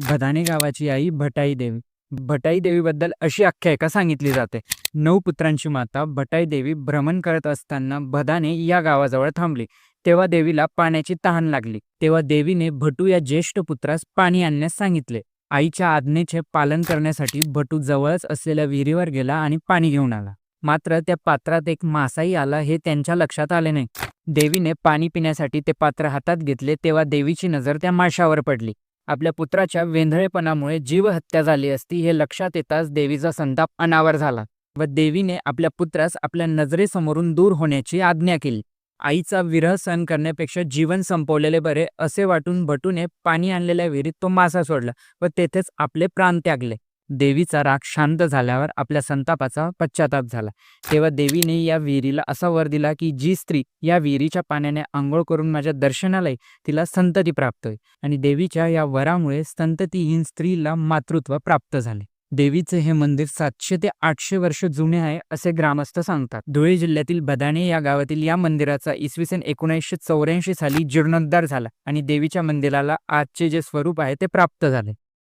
भदाने गावाची आई भटाई देवी भटाई देवीबद्दल अशी आख्यायिका सांगितली जाते. नऊ पुत्रांची माता भटाई देवी भ्रमण करत असताना भदाने या गावाजवळ थांबली. तेव्हा देवीला पाण्याची तहान लागली. तेव्हा देवीने भटू या ज्येष्ठ पुत्रास पाणी आणण्यास सांगितले. आईच्या आज्ञेचे पालन करण्यासाठी भटू जवळच असलेल्या विहिरीवर गेला आणि पाणी घेऊन आला. मात्र त्या पात्रात एक मासाही आला हे त्यांच्या लक्षात आले नाही. देवीने पाणी पिण्यासाठी ते पात्र हातात घेतले तेव्हा देवीची नजर त्या माशावर पडली. आपल्या पुत्राच्या वेंधळेपणामुळे जीवहत्या झाली असती हे लक्षात येताच देवीचा संताप अनावर झाला व देवीने आपल्या पुत्रास आपल्या नजरेसमोरून दूर होण्याची आज्ञा केली. आईचा विरह सहन करण्यापेक्षा जीवन संपवलेले बरे असे वाटून भटूने पाणी आणलेल्या विहिरीत तो मासा सोडला व तेथेच आपले प्राण त्यागले. देवीचा राग शांत झाल्यावर आपल्या संतापाचा पश्चाताप झाला. तेव्हा देवीने या विहिरीला असा वर दिला की जी स्त्री या विहिरीच्या पाण्याने आंघोळ करून माझ्या दर्शनाला तिला संतती प्राप्त होईल. आणि देवीच्या या वरामुळे संततीहीन स्त्रीला मातृत्व प्राप्त झाले. देवीचे हे मंदिर सातशे ते आठशे वर्ष जुने आहे असे ग्रामस्थ सांगतात. धुळे जिल्ह्यातील बदाणे या गावातील या मंदिराचा इसवी सन एकोणीसशे चौऱ्याऐंशी साली जीर्णोद्धार झाला आणि देवीच्या मंदिराला आजचे जे स्वरूप आहे ते प्राप्त झाले.